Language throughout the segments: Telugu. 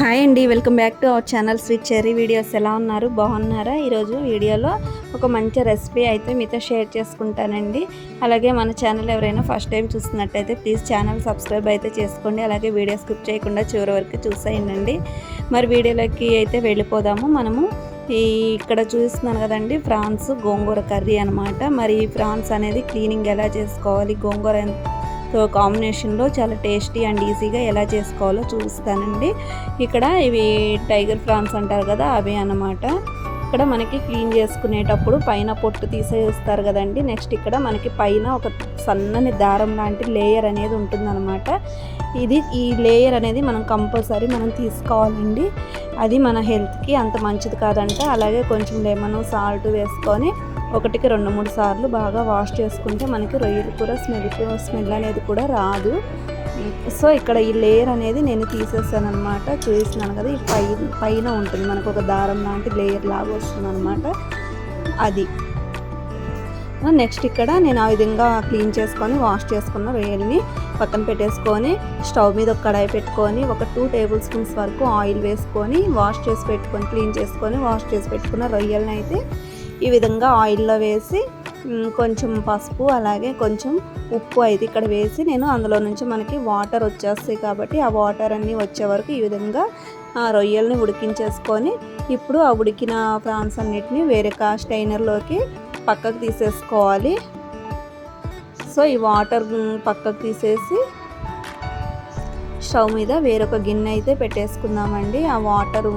హాయ్ అండి welcome back to our channel sweet cherry videos. ఎలా ఉన్నారు? బాగున్నారా? ఈరోజు వీడియోలో ఒక మంచి రెసిపీ అయితే మీతో షేర్ చేసుకుంటానండి. అలాగే మన ఛానల్ ఎవరైనా ఫస్ట్ టైం చూస్తున్నట్టయితే ప్లీజ్ ఛానల్ సబ్స్క్రైబ్ అయితే చేసుకోండి. అలాగే వీడియో స్కిప్ చేయకుండా చివరి వరకు చూసేయండి మరి వీడియోలోకి అయితే వెళ్ళిపోదాము. మనము ఈ ఇక్కడ చూస్తున్నాను కదండి ఫ్రాన్స్ గోంగూర కర్రీ అనమాట మరి ఈ ఫ్రాన్స్ అనేది క్లీనింగ్ ఎలా చేసుకోవాలి? గోంగూర ఎంత సో కాంబినేషన్లో చాలా టేస్టీ అండ్ ఈజీగా ఎలా చేసుకోవాలో చూస్తానండి. ఇక్కడ ఇవి టైగర్ ఫ్రాన్స్ అంటారు కదా అవి అన్నమాట. ఇక్కడ మనకి క్లీన్ చేసుకునేటప్పుడు పైన పొట్టు తీసేస్తారు కదండి. నెక్స్ట్ ఇక్కడ మనకి పైన ఒక సన్నని దారం లాంటి లేయర్ అనేది ఉంటుందన్నమాట. ఇది ఈ లేయర్ అనేది మనం కంపల్సరీ మనం తీసుకోవాలండి. అది మన హెల్త్కి అంత మంచిది కాదంట. అలాగే కొంచెం లెమన్ సాల్ట్ వేసుకొని ఒకటికి రెండు మూడు సార్లు బాగా వాష్ చేసుకుంటే మనకి రొయ్యలు కూర స్మెల్ స్మెల్ అనేది కూడా రాదు. సో ఇక్కడ ఈ లేయర్ అనేది నేను తీసేసాను అనమాట కదా ఈ పై పైన ఉంటుంది. మనకు ఒక దారం లాంటి లేయర్ లాగా వస్తుంది అనమాట అది నెక్స్ట్ ఇక్కడ నేను ఆ విధంగా క్లీన్ చేసుకొని వాష్ చేసుకున్న రొయ్యల్ని పక్కన పెట్టేసుకొని స్టవ్ మీద ఒక కడాయి పెట్టుకొని ఒక టూ టేబుల్ స్పూన్స్ వరకు ఆయిల్ వేసుకొని వాష్ చేసి పెట్టుకొని క్లీన్ చేసుకొని వాష్ చేసి పెట్టుకున్న రొయ్యల్ని అయితే ఈ విధంగా ఆయిల్లో వేసి కొంచెం పసుపు అలాగే కొంచెం ఉప్పు అయితే ఇక్కడ వేసి నేను అందులో నుంచి మనకి వాటర్ వచ్చేస్తాయి కాబట్టి ఆ వాటర్ అన్నీ వచ్చే వరకు ఈ విధంగా ఆ రొయ్యల్ని ఉడికించేసుకొని ఇప్పుడు ఆ ఉడికిన ప్రాన్స్ అన్నిటిని వేరే కా స్టైనర్లోకి పక్కకు తీసేసుకోవాలి. సో ఈ వాటర్ పక్కకు తీసేసి స్టవ్ మీద వేరొక గిన్నె అయితే పెట్టేసుకుందామండి. ఆ వాటర్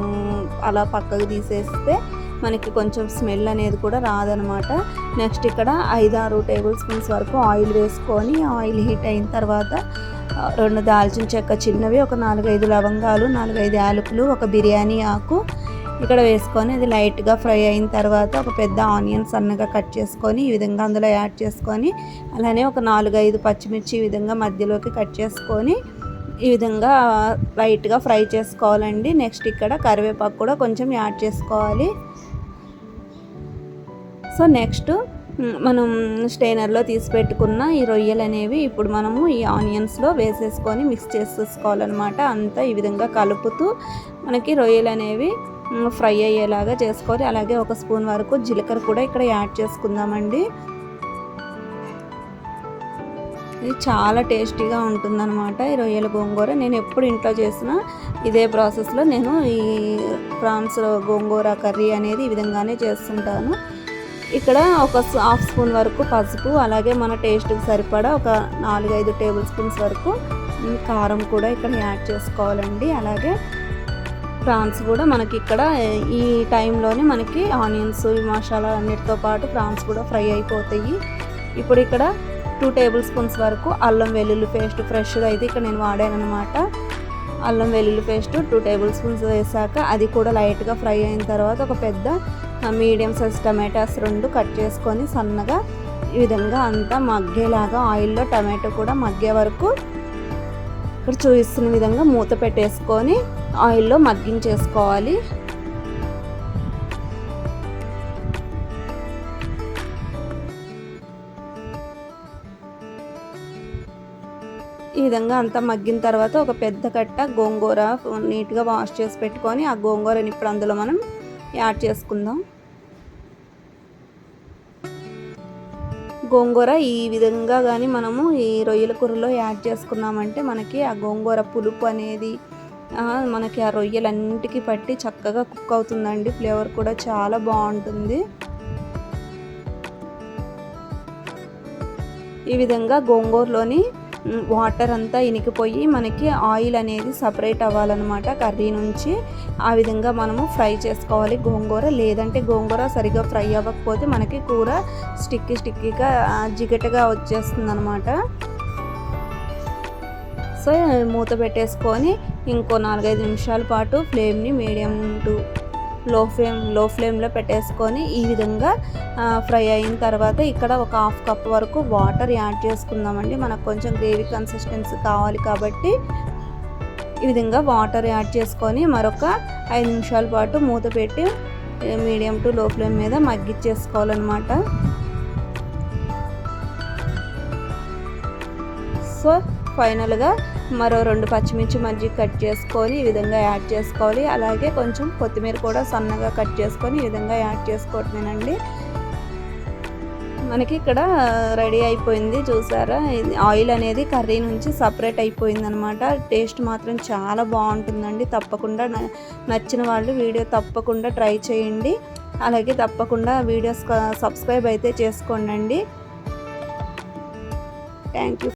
అలా పక్కకు తీసేస్తే మనకి కొంచెం స్మెల్ అనేది కూడా రాదనమాట. నెక్స్ట్ ఇక్కడ ఐదారు టేబుల్ స్పూన్స్ వరకు ఆయిల్ వేసుకొని ఆయిల్ హీట్ అయిన తర్వాత రెండు దాల్చిన చెక్క చిన్నవి ఒక నాలుగైదు లవంగాలు నాలుగైదు యాలకులు ఒక బిర్యానీ ఆకు ఇక్కడ వేసుకొని అది లైట్గా ఫ్రై అయిన తర్వాత ఒక పెద్ద ఆనియన్ సన్నగా కట్ చేసుకొని ఈ విధంగా అందులో యాడ్ చేసుకొని అలానే ఒక నాలుగైదు పచ్చిమిర్చి ఈ విధంగా మధ్యలోకి కట్ చేసుకొని ఈ విధంగా లైట్గా ఫ్రై చేసుకోవాలండి. నెక్స్ట్ ఇక్కడ కరివేపాకు కూడా కొంచెం యాడ్ చేసుకోవాలి. సో నెక్స్ట్ మనం స్టెయినర్లో తీసి పెట్టుకున్న ఈ రొయ్యలు అనేవి ఇప్పుడు మనము ఈ ఆనియన్స్లో వేసేసుకొని మిక్స్ చేసేసుకోవాలన్నమాట. అంతా ఈ విధంగా కలుపుతూ మనకి రొయ్యలు అనేవి ఫ్రై అయ్యేలాగా చేసుకోవాలి అలాగే ఒక స్పూన్ వరకు జీలకర్ర కూడా ఇక్కడ యాడ్ చేసుకుందామండి. ఇది చాలా టేస్టీగా ఉంటుందన్నమాట ఈ రొయ్యల గోంగూర. నేను ఎప్పుడు ఇంట్లో చేసిన ఇదే ప్రాసెస్లో నేను ఈ ప్రాన్స్ గోంగూర కర్రీ అనేది ఈ విధంగానే చేస్తుంటాను. ఇక్కడ ఒక హాఫ్ స్పూన్ వరకు పసుపు అలాగే మన టేస్ట్కి సరిపడా ఒక నాలుగైదు టేబుల్ స్పూన్స్ వరకు కారం కూడా ఇక్కడ యాడ్ చేసుకోవాలండి. అలాగే ప్రాన్స్ కూడా మనకి ఇక్కడ ఈ టైంలోనే మనకి ఆనియన్స్ మసాలా అన్నిటితో పాటు ప్రాన్స్ కూడా ఫ్రై అయిపోతాయి. ఇప్పుడు ఇక్కడ టూ టేబుల్ స్పూన్స్ వరకు అల్లం వెల్లుల్లి పేస్ట్ ఫ్రెష్గా అయితే ఇక్కడ నేను వాడాను అనమాట అల్లం వెల్లుల్లి పేస్ట్ టూ టేబుల్ స్పూన్స్ వేసాక అది కూడా లైట్గా ఫ్రై అయిన తర్వాత ఒక పెద్ద మీడియం సైజ్ టమాటాస్ రెండు కట్ చేసుకొని సన్నగా ఈ విధంగా అంతా మగ్గేలాగా ఆయిల్లో టమాటో కూడా మగ్గే వరకు ఇక్కడ చూపిస్తున్న విధంగా మూత పెట్టేసుకొని ఆయిల్లో మగ్గించేసుకోవాలి. ఈ విధంగా అంతా మగ్గిన తర్వాత ఒక పెద్ద కట్ట గోంగూర నీట్గా వాష్ చేసి పెట్టుకొని ఆ గోంగూరని ఇప్పుడు అందులో మనం యాడ్ చేసుకుందాం. గోంగూర ఈ విధంగా కానీ మనము ఈ రొయ్యల కూరలో యాడ్ చేసుకున్నామంటే మనకి ఆ గోంగూర పులుపు అనేది మనకి ఆ రొయ్యలన్నిటికీ పట్టి చక్కగా కుక్ అవుతుందండి. ఫ్లేవర్ కూడా చాలా బాగుంటుంది. ఈ విధంగా గోంగూరలోని వాటర్ అంతా ఇనికిపోయి మనకి ఆయిల్ అనేది సపరేట్ అవ్వాలన్నమాట కర్రీ నుంచి. ఆ విధంగా మనము ఫ్రై చేసుకోవాలి గోంగూర. లేదంటే గోంగూర సరిగా ఫ్రై అవ్వకపోతే మనకి కూర స్టిక్కీ స్టిక్కీగా జిగటగా వచ్చేస్తుంది అనమాట సో మూత పెట్టేసుకొని ఇంకో నాలుగైదు నిమిషాల పాటు ఫ్లేమ్ని మీడియం టు లో ఫ్లేమ్లో ఫ్లేమ్లో పెట్టేసుకొని ఈ విధంగా ఫ్రై అయిన తర్వాత ఇక్కడ ఒక హాఫ్ కప్ వరకు వాటర్ యాడ్ చేసుకుందామండి. మనకు కొంచెం గ్రేవీ కన్సిస్టెన్సీ కావాలి కాబట్టి ఈ విధంగా వాటర్ యాడ్ చేసుకొని మరొక ఐదు నిమిషాల పాటు మూత పెట్టి మీడియం టు లో ఫ్లేమ్ మీద మగ్గిచ్చేసుకోవాలన్నమాట సో ఫైనల్గా మరో రెండు పచ్చిమిర్చి మజ్జిగ కట్ చేసుకొని ఈ విధంగా యాడ్ చేసుకోవాలి. అలాగే కొంచెం కొత్తిమీర కూడా సన్నగా కట్ చేసుకొని ఈ విధంగా యాడ్ చేసుకోవటమేనండి. మనకి ఇక్కడ రెడీ అయిపోయింది చూసారా? ఇది ఆయిల్ అనేది కర్రీ నుంచి సపరేట్ అయిపోయింది అనమాట టేస్ట్ మాత్రం చాలా బాగుంటుందండి. తప్పకుండా నచ్చిన వాళ్ళు వీడియో తప్పకుండా ట్రై చేయండి. అలాగే తప్పకుండా వీడియోస్ సబ్స్క్రైబ్ అయితే చేసుకోండి థ్యాంక్ యూ.